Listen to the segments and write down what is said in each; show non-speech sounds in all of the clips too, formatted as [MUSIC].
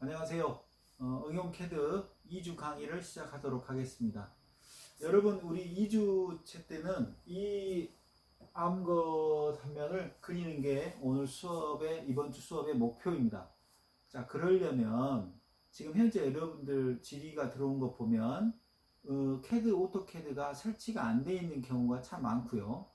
안녕하세요. 어, 응용 캐드 2주 강의를 시작하도록 하겠습니다. 여러분, 우리 2주째 때는 이 암것 한 면을 그리는 게 오늘 수업의, 이번 주 수업의 목표입니다. 자, 그러려면 지금 현재 여러분들 질의가 들어온 거 보면 어, 캐드, 오토캐드가 설치가 안 돼 있는 경우가 참 많고요.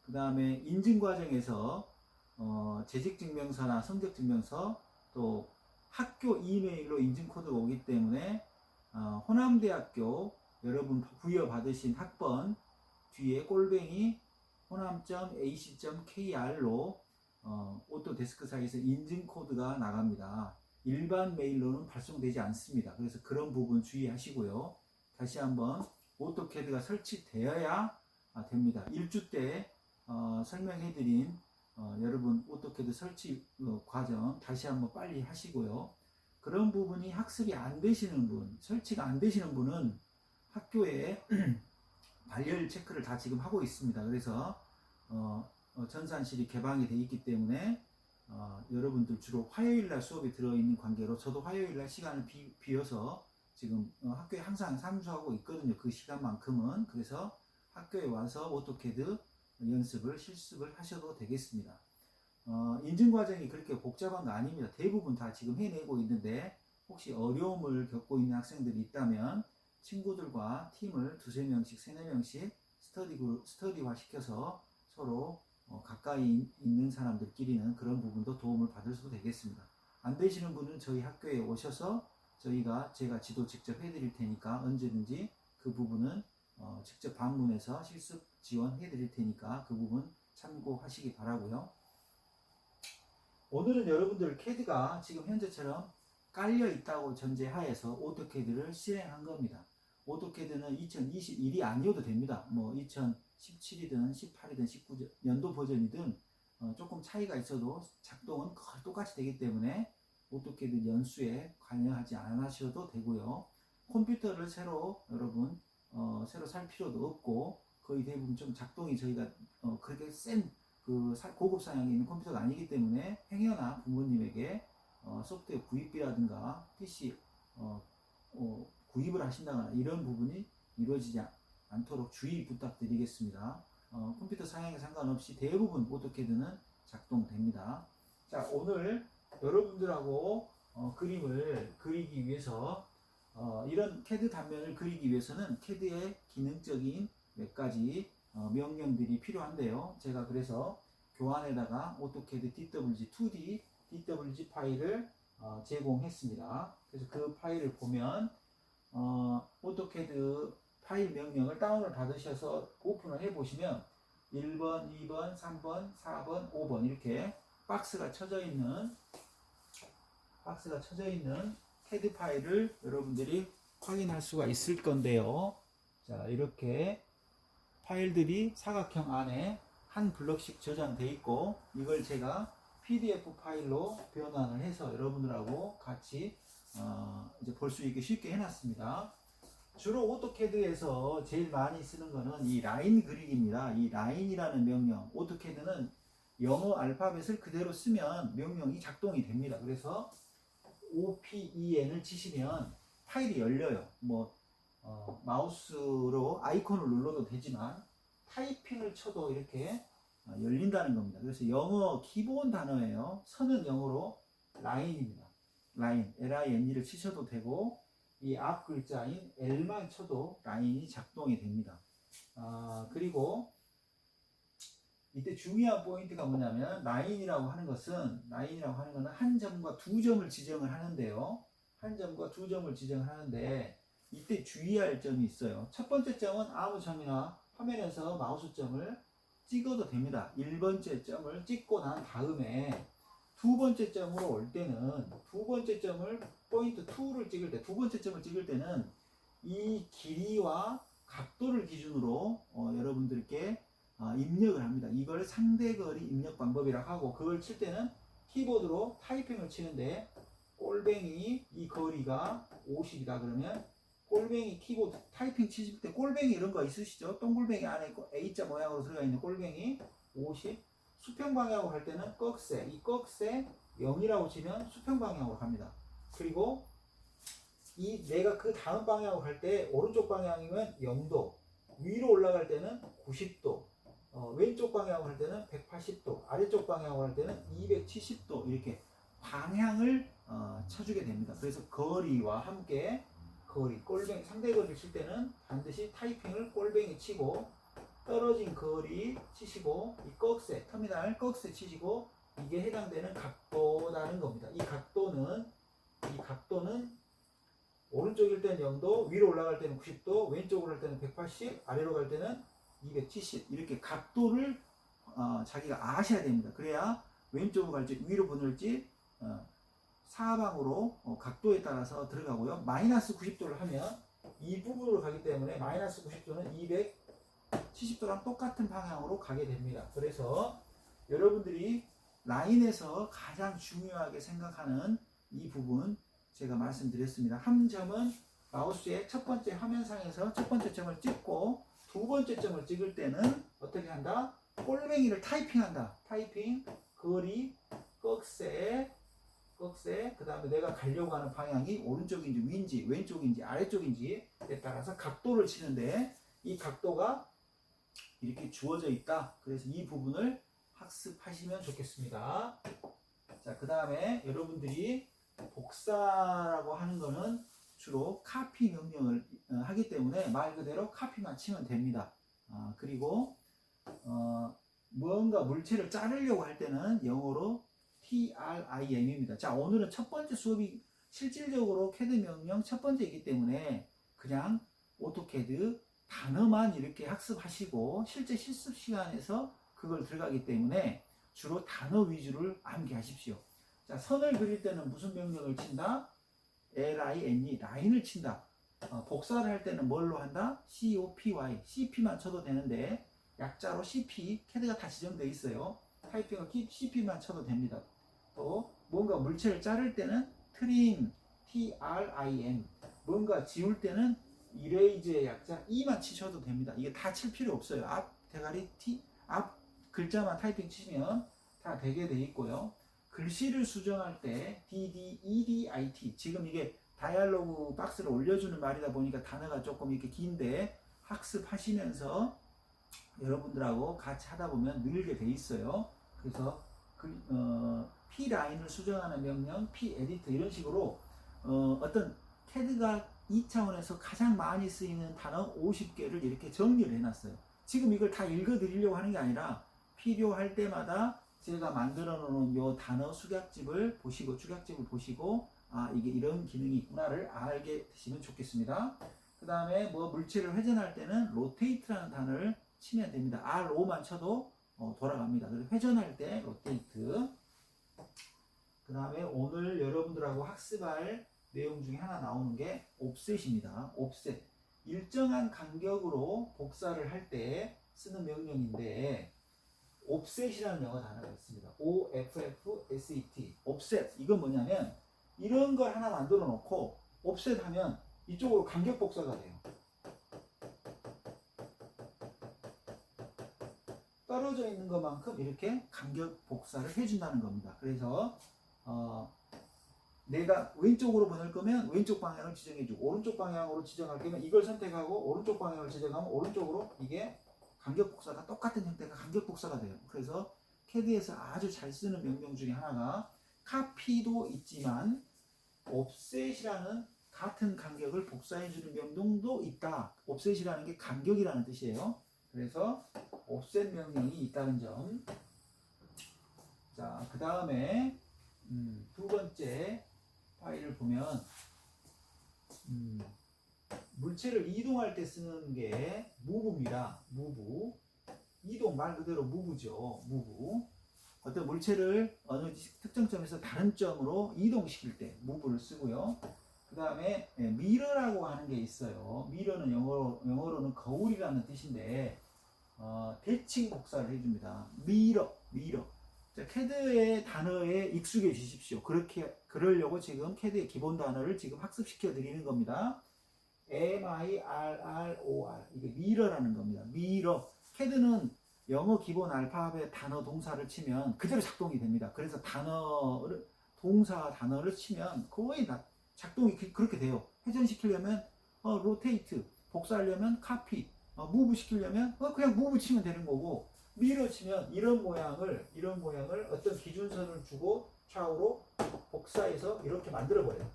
그 다음에 인증 과정에서 어, 재직증명서나 성적증명서 또 학교 이메일로 인증 코드가 오기 때문에 어, 호남대학교 여러분 부여받으신 학번 뒤에 꼴뱅이 호남.ac.kr로 어, 오토데스크사에서 인증 코드가 나갑니다. 일반 메일로는 발송되지 않습니다. 그래서 그런 부분 주의하시고요. 다시 한번 오토캐드가 설치되어야 아, 됩니다. 1주 때 어, 설명해드린 어, 여러분 오토캐드 설치 어, 과정 다시 한번 빨리 하시고요. 그런 부분이 학습이 안 되시는 분, 설치가 안 되시는 분은 학교에 [CLEARS THROAT] 발열 체크를 다 지금 하고 있습니다. 그래서 어, 어, 전산실이 개방이 돼 있기 때문에 어, 여러분들 주로 화요일 날 수업이 들어있는 관계로 저도 화요일 날 시간을 비, 비워서 지금 어, 학교에 항상 삼수하고 있거든요. 그 시간만큼은 그래서 학교에 와서 오토캐드 연습을 실습을 하셔도 되겠습니다. 어, 인증 과정이 그렇게 복잡한 거 아닙니다. 대부분 다 지금 해내고 있는데 혹시 어려움을 겪고 있는 학생들이 있다면 친구들과 팀을 두세 명씩, 세네 명씩 스터디 그룹, 스터디화 시켜서 서로 어, 가까이 있는 사람들끼리는 그런 부분도 도움을 받을 수도 되겠습니다. 안 되시는 분은 저희 학교에 오셔서 저희가 제가 지도 직접 해드릴 테니까 언제든지 그 부분은 어, 직접 방문해서 실습 지원해 드릴 테니까 그 부분 참고하시기 바라고요. 오늘은 여러분들 캐드가 지금 현재처럼 깔려 있다고 전제하에서 오토캐드를 실행한 겁니다. 오토캐드는 2021이 아니어도 됩니다. 뭐 2017이든 18이든 19 연도 버전이든 어, 조금 차이가 있어도 작동은 거의 똑같이 되기 때문에 오토캐드 연수에 관여하지 않으셔도 되고요. 컴퓨터를 새로 여러분 어, 새로 살 필요도 없고 거의 대부분 좀 작동이 저희가 어, 그렇게 센 그 고급 사양이 있는 컴퓨터가 아니기 때문에 행여나 부모님에게 어, 소프트웨어 구입비라든가 PC 어, 어, 구입을 하신다거나 이런 부분이 이루어지지 않- 않도록 주의 부탁드리겠습니다. 어, 컴퓨터 사양에 상관없이 대부분 오토캐드는 작동됩니다. 자 오늘 여러분들하고 어, 그림을 그리기 위해서 어, 이런 캐드 단면을 그리기 위해서는 캐드의 기능적인 몇 가지 어, 명령들이 필요한데요. 제가 그래서 교환에다가 오토캐드 DWG 2D DWG 파일을 어, 제공했습니다. 그래서 그 파일을 보면 어, 오토캐드 파일 명령을 다운을 받으셔서 오픈을 해보시면 1번, 2번, 3번, 4번, 5번 이렇게 박스가 쳐져 있는 박스가 쳐져 있는 캐드 파일을 여러분들이 확인할 수가 있을 건데요. 자, 이렇게 파일들이 사각형 안에 한 블럭씩 저장돼 있고 이걸 제가 PDF 파일로 변환을 해서 여러분들하고 같이 어, 이제 볼 수 있게 쉽게 해놨습니다. 주로 오토캐드에서 제일 많이 쓰는 거는 이 라인 그리기입니다. 이 라인이라는 명령. 오토캐드는 영어 알파벳을 그대로 쓰면 명령이 작동이 됩니다. 그래서 OPEN을 치시면 파일이 열려요. 뭐 어, 마우스로 아이콘을 눌러도 되지만 타이핑을 쳐도 이렇게 어, 열린다는 겁니다. 그래서 영어 기본 단어예요. 선은 영어로 라인입니다. 라인, L-I-N을 치셔도 되고 이 앞 글자인 L만 쳐도 라인이 작동이 됩니다. 아, 그리고 이때 중요한 포인트가 뭐냐면 라인이라고 하는 것은 라인이라고 하는 것은 한 점과 두 점을 지정을 하는데요. 한 점과 두 점을 지정하는데 이때 주의할 점이 있어요. 첫 번째 점은 아무 점이나 화면에서 마우스 점을 찍어도 됩니다. 1번째 점을 찍고 난 다음에 두 번째 점으로 올 때는 두 번째 점을 포인트 2를 찍을 때 두 번째 점을 찍을 때는 이 길이와 각도를 기준으로 어, 여러분들께 어, 입력을 합니다. 이걸 상대거리 입력 방법이라고 하고 그걸 칠 때는 키보드로 타이핑을 치는데 꼴뱅이 이 거리가 50이다 그러면 꼴뱅이 키보드 타이핑 치실 때 꼴뱅이 이런 거 있으시죠? 동글뱅이 안에 있고 A자 모양으로 들어가 있는 꼴뱅이 50 수평 방향으로 갈 때는 꺽쇠 이 꺽쇠 0이라고 치면 수평 방향으로 갑니다. 그리고 이 내가 그 다음 방향으로 갈 때 오른쪽 방향이면 0도, 위로 올라갈 때는 90도, 어, 왼쪽 방향으로 할 때는 180도, 아래쪽 방향으로 할 때는 270도 이렇게 방향을 어, 쳐주게 됩니다. 그래서 거리와 함께 거리, 꼴뱅이, 상대 거리를 칠 때는 반드시 타이핑을 꼴뱅이 치고 떨어진 거리 치시고 이 꺽쇠, 터미널 꺽쇠 치시고 이게 해당되는 각도라는 겁니다. 이 각도는 이 각도는 오른쪽일 때는 0도, 위로 올라갈 때는 90도, 왼쪽으로 할 때는 180, 아래로 갈 때는 270 이렇게 각도를 어, 자기가 아셔야 됩니다. 그래야 왼쪽으로 갈지 위로 보낼지 어, 사방으로 어, 각도에 따라서 들어가고요. 마이너스 90도를 하면 이 부분으로 가기 때문에 마이너스 90도는 270도랑 똑같은 방향으로 가게 됩니다. 그래서 여러분들이 라인에서 가장 중요하게 생각하는 이 부분 제가 말씀드렸습니다. 한 점은 마우스의 첫 번째 화면상에서 첫 번째 점을 찍고 두 번째 점을 찍을 때는 어떻게 한다? 꼴뱅이를 타이핑한다. 타이핑, 거리, 꺽쇠, 꺽쇠, 그 다음에 내가 가려고 하는 방향이 오른쪽인지 위인지 왼쪽인지 아래쪽인지에 따라서 각도를 치는데 이 각도가 이렇게 주어져 있다. 그래서 이 부분을 학습하시면 좋겠습니다. 자, 그 다음에 여러분들이 복사라고 하는 거는 주로 카피 명령을 어, 하기 때문에 말 그대로 카피만 치면 됩니다. 아, 그리고 어, 무언가 물체를 자르려고 할 때는 영어로 TRIM입니다. 자, 오늘은 첫 번째 수업이 실질적으로 캐드 명령 첫 번째이기 때문에 그냥 오토캐드 단어만 이렇게 학습하시고 실제 실습 시간에서 그걸 들어가기 때문에 주로 단어 위주를 암기하십시오. 자, 선을 그릴 때는 무슨 명령을 친다? L-I-N-E, 라인을 친다. 어, 복사를 할 때는 뭘로 한다? C-O-P-Y, CP만 쳐도 되는데 약자로 CP, 캐드가 다 지정되어 있어요. 타이핑을 CP만 쳐도 됩니다. 또 뭔가 물체를 자를 때는 트림, T-R-I-M, 뭔가 지울 때는 이레이즈의 약자 E만 치셔도 됩니다. 이게 다 칠 필요 없어요. 앞 대가리 T, 앞 글자만 타이핑 치시면 다 되게 돼 있고요. 글씨를 수정할 때 D, D, E, D, I, T 지금 이게 다이얼로그 박스를 올려주는 말이다 보니까 단어가 조금 이렇게 긴데 학습하시면서 여러분들하고 같이 하다 보면 늘게 돼 있어요. 그래서 그, 어, P 라인을 수정하는 명령, P 에디터 이런 식으로 어, 어떤 캐드가 2차원에서 가장 많이 쓰이는 단어 50개를 이렇게 정리를 해놨어요. 지금 이걸 다 읽어드리려고 하는 게 아니라 필요할 때마다 제가 만들어 놓은 요 단어 숙약집을 보시고 축약집을 보시고 아 이게 이런 기능이 있구나를 알게 되시면 좋겠습니다. 그 다음에 뭐 물체를 회전할 때는 로테이트라는 단어를 치면 됩니다. R5만 쳐도 어, 돌아갑니다. 그래서 회전할 때 로테이트. 그 다음에 오늘 여러분들하고 학습할 내용 중에 하나 나오는 게 옵셋입니다. 옵셋. 일정한 간격으로 복사를 할 때 쓰는 명령인데 옵셋이라는 영어 단어가 있습니다. O F F S E T. 옵셋. 이건 뭐냐면 이런 걸 하나 만들어 놓고 옵셋 하면 이쪽으로 간격 복사가 돼요. 떨어져 있는 것만큼 이렇게 간격 복사를 해준다는 겁니다. 그래서 어, 내가 왼쪽으로 보낼 거면 왼쪽 방향을 지정해주고 오른쪽 방향으로 지정할 거면 이걸 선택하고 오른쪽 방향을 지정하면 오른쪽으로 이게 간격 복사가 똑같은 형태가 간격 복사가 돼요. 그래서 캐드에서 아주 잘 쓰는 명령 중에 하나가 카피도 있지만 옵셋이라는 같은 간격을 복사해주는 명령도 있다. 옵셋이라는 게 간격이라는 뜻이에요. 그래서 옵셋 명령이 있다는 점. 자, 그 다음에 음, 두 번째 파일을 보면 음, 물체를 이동할 때 쓰는 게 무브입니다. 무브. 이동 말 그대로 무브죠. 무브. 어떤 물체를 어느 특정 점에서 다른 점으로 이동시킬 때 무브를 쓰고요. 그 다음에 미러라고 하는 게 있어요. 미러는 영어로, 영어로는 거울이라는 뜻인데 어, 대칭 복사를 해줍니다. 미러, 미러. 자, 캐드의 단어에 익숙해지십시오. 그렇게 그러려고 지금 캐드의 기본 단어를 지금 학습시켜 드리는 겁니다. M I R R O R 이게 미러라는 겁니다. 미러. 캐드는 영어 기본 알파벳 단어 동사를 치면 그대로 작동이 됩니다. 그래서 단어를 동사 단어를 치면 거의 다 작동이 그- 그렇게 돼요. 회전시키려면 어, 로테이트, 복사하려면 카피, 어, 무브 시키려면 어, 그냥 무브 치면 되는 거고 미러 치면 이런 모양을 이런 모양을 어떤 기준선을 주고 좌우로 복사해서 이렇게 만들어 버려요.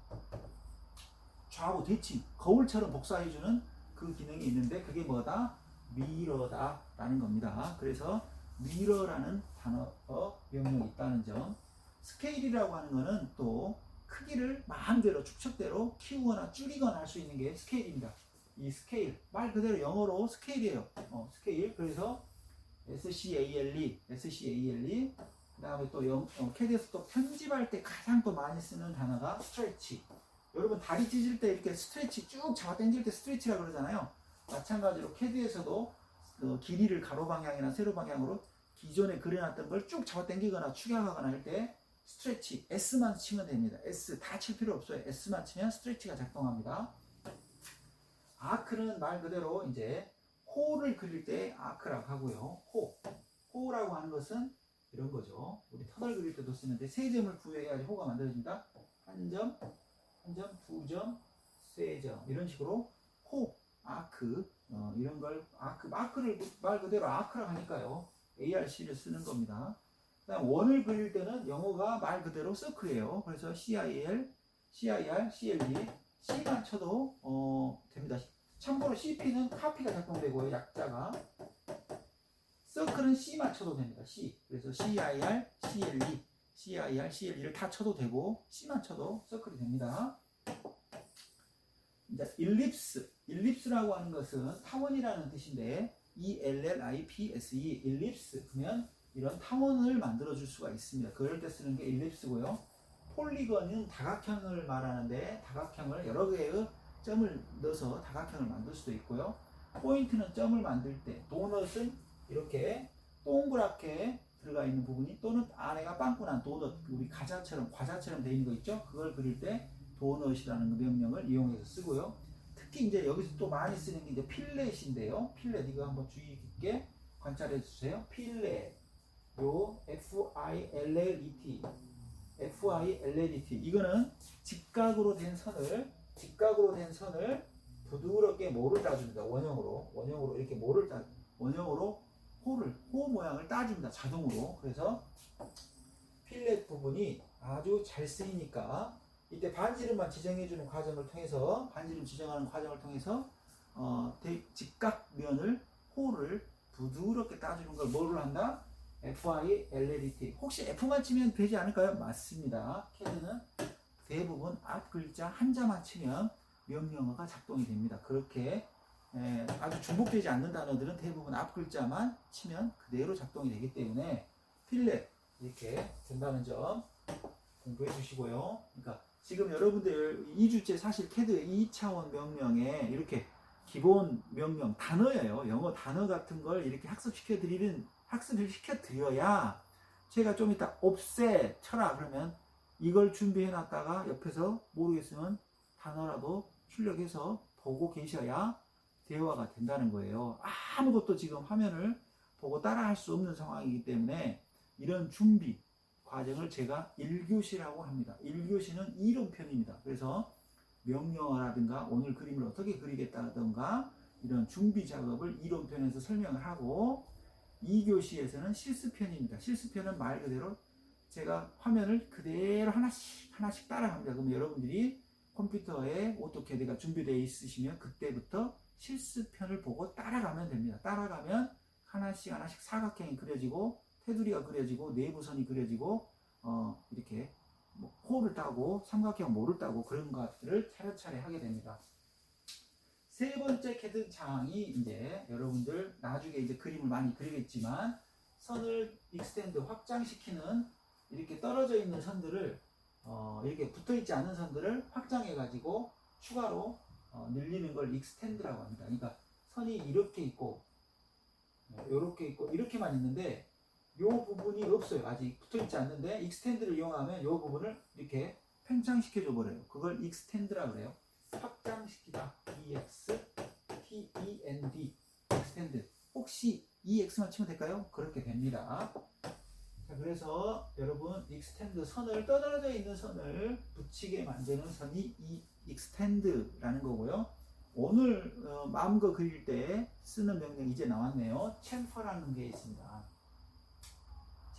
좌우 대칭 거울처럼 복사해주는 그 기능이 있는데 그게 뭐다? 미러다라는 겁니다. 그래서 미러라는 단어 어, 명령이 있다는 점. 스케일이라고 하는 거는 또 크기를 마음대로 축척대로 키우거나 줄이거나 할 수 있는 게 스케일입니다. 이 스케일 말 그대로 영어로 스케일이에요. 어, 스케일 그래서 SCALE, SCALE 그다음에 또 영, 어, 캐드에서 또 편집할 때 가장 또 많이 쓰는 단어가 스트레치. 여러분 다리 찢을 때 이렇게 스트레치 쭉 잡아 당길 때 스트레치라 그러잖아요. 마찬가지로 캐드에서도 그 길이를 가로 방향이나 세로 방향으로 기존에 그려놨던 걸 쭉 잡아 당기거나 축약하거나 할 때 스트레치 S만 치면 됩니다. S 다 칠 필요 없어요. S만 치면 스트레치가 작동합니다. 아크는 말 그대로 이제 호를 그릴 때 아크라고 하고요. 호. 호라고 하는 것은 이런 거죠. 우리 터널 그릴 때도 쓰는데 세 점을 부여해야지 호가 만들어진다. 한 점, 한 점, 두 점, 세 점. 이런 식으로 호, 아크, 어, 이런 걸 아크, 마크를 말 그대로 아크라고 하니까요. ARC를 쓰는 겁니다. 그다음 원을 그릴 때는 영어가 말 그대로 서클이에요. 그래서 CIL, CIR, CLD, C만 쳐도 어, 됩니다. 참고로 CP는 카피가 작동되고요. 약자가 서클은 C만 쳐도 됩니다. C. 그래서 CIR, CLE, CIR, CLE를 다 쳐도 되고 C만 쳐도 서클이 됩니다. 이제 일립스, 일립스라고 하는 것은 타원이라는 뜻인데 E L L I P S E, 일립스 그러면 이런 타원을 만들어 줄 수가 있습니다. 그럴 때 쓰는 게 일립스고요. 폴리건은 다각형을 말하는데 다각형을 여러 개의 점을 넣어서 다각형을 만들 수도 있고요. 포인트는 점을 만들 때, 도넛은 이렇게 동그랗게 들어가 있는 부분이 또는 안에가 빵꾸난 도넛, 우리 과자처럼 과자처럼 되어 있는 거 있죠? 그걸 그릴 때 도넛이라는 그 명령을 이용해서 쓰고요. 특히 이제 여기서 또 많이 쓰는 게 이제 필렛인데요. 필렛 이거 한번 주의 깊게 관찰해 주세요. 필렛 요 F I L L E T F I L L E 이거는 직각으로 된 선을 직각으로 된 선을 부드럽게 모를 따줍니다. 원형으로 원형으로 이렇게 모를 따 원형으로 호를 호 모양을 따줍니다. 자동으로 그래서 필렛 부분이 아주 잘 쓰이니까 이때 반지름만 지정해주는 과정을 통해서 반지름 지정하는 과정을 통해서 어, 대- 직각면을 호를 부드럽게 따주는 걸 뭐를 한다? FI, LLET. 혹시 F만 치면 되지 않을까요? 맞습니다. 캐드는 대부분 앞 글자 한자만 치면 명령어가 작동이 됩니다. 그렇게 에, 아주 중복되지 않는 단어들은 대부분 앞 글자만 치면 그대로 작동이 되기 때문에 필렛 이렇게 된다는 점 공부해 주시고요. 그러니까 지금 여러분들 2주째 사실 캐드 2차원 명령에 이렇게 기본 명령 단어예요. 영어 단어 같은 걸 이렇게 학습시켜 드리는 학습을 시켜 드려야 제가 좀 이따 없애 쳐라 그러면 이걸 준비해 놨다가 옆에서 모르겠으면 단어라도 출력해서 보고 계셔야 대화가 된다는 거예요. 아무것도 지금 화면을 보고 따라 할 수 없는 상황이기 때문에 이런 준비 과정을 제가 1교시라고 합니다. 1교시는 이론편입니다. 그래서 명령어라든가 오늘 그림을 어떻게 그리겠다든가 이런 준비 작업을 이론편에서 설명을 하고 2교시에서는 실습편입니다. 실습편은 말 그대로 제가 화면을 그대로 하나씩 하나씩 따라갑니다. 그럼 여러분들이 컴퓨터에 오토캐드가 준비되어 있으시면 그때부터 실습편을 보고 따라가면 됩니다. 따라가면 하나씩 하나씩 사각형이 그려지고 테두리가 그려지고 내부선이 그려지고 어, 이렇게 뭐 호를 따고 삼각형 모를 따고 그런 것들을 차례차례 하게 됩니다. 세 번째 캐드 장이 이제 여러분들 나중에 이제 그림을 많이 그리겠지만 선을 익스텐드 확장시키는 이렇게 떨어져 있는 선들을 어, 이렇게 붙어 있지 않은 선들을 확장해 가지고 추가로 어, 늘리는 걸 익스텐드라고 합니다. 그러니까 선이 이렇게 있고 이렇게 있고 이렇게만 있는데 이 부분이 없어요. 아직 붙어 있지 않는데 익스텐드를 이용하면 이 부분을 이렇게 팽창시켜 줘 버려요. 그걸 익스텐드라 그래요. 확장시키다. EX T E N D 익스텐드. 혹시 EX만 치면 될까요? 그렇게 됩니다. 자, 그래서 여러분 익스텐드 선을 떠들어져 있는 선을 붙이게 만드는 선이 이 익스텐드라는 거고요. 오늘 어, 마음거 그릴 때 쓰는 명령 이제 나왔네요. 챔퍼라는 게 있습니다.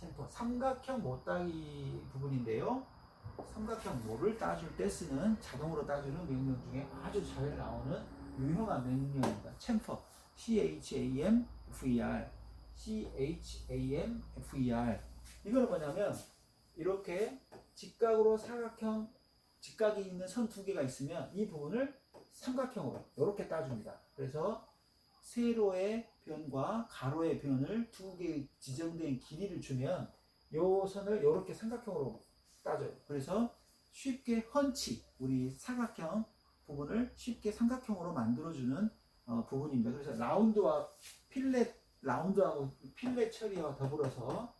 챔퍼 삼각형 못 따기 부분인데요. 삼각형 모를 따줄 때 쓰는 자동으로 따주는 명령 중에 아주 잘 나오는 유용한 명령입니다. 챔퍼 C H A M F E R C H A M F E 이거는 뭐냐면 이렇게 직각으로 사각형 직각이 있는 선 두 개가 있으면 이 부분을 삼각형으로 이렇게 따줍니다. 그래서 세로의 변과 가로의 변을 두 개 지정된 길이를 주면 이 선을 이렇게 삼각형으로 따져요. 그래서 쉽게 펀치 우리 사각형 부분을 쉽게 삼각형으로 만들어주는 어, 부분입니다. 그래서 라운드와 필렛 라운드하고 필렛 처리와 더불어서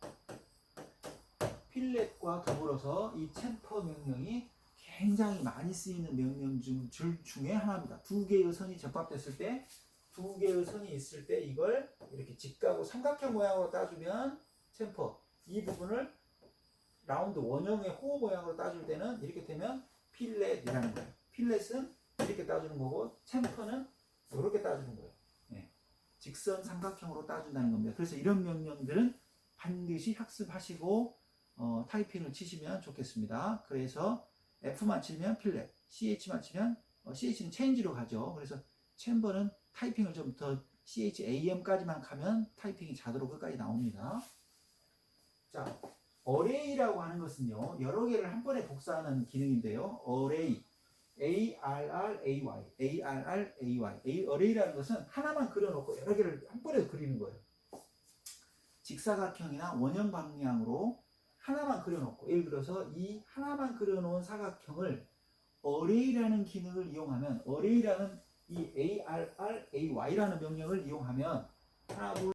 필렛과 더불어서 이 챔퍼 명령이 굉장히 많이 쓰이는 명령 중, 줄 중에 하나입니다. 두 개의 선이 접합됐을 때, 두 개의 선이 있을 때 이걸 이렇게 직각으로 삼각형 모양으로 따주면 챔퍼 이 부분을 라운드 원형의 호 모양으로 따줄 때는 이렇게 되면 필렛이라는 거예요. 필렛은 이렇게 따주는 거고 챔퍼는 이렇게 따주는 거예요. 예. 직선 삼각형으로 따준다는 겁니다. 그래서 이런 명령들은 반드시 학습하시고 어, 타이핑을 치시면 좋겠습니다. 그래서 F만 치면 필렛, CH만 치면 어, CH는 체인지로 가죠. 그래서 챔버는 타이핑을 좀 더 CHAM까지만 가면 타이핑이 자동으로 끝까지 나옵니다. 자, 어레이라고 하는 것은요 여러 개를 한 번에 복사하는 기능인데요. 어레이, A R R A R R A Y, A 어레이라는 것은 하나만 그려놓고 여러 개를 한 번에 그리는 거예요. 직사각형이나 원형 방향으로 하나만 그려놓고 예를 들어서 이 하나만 그려놓은 사각형을 어레이라는 기능을 이용하면 어레이라는 이 ARRAY라는 명령을 이용하면 둘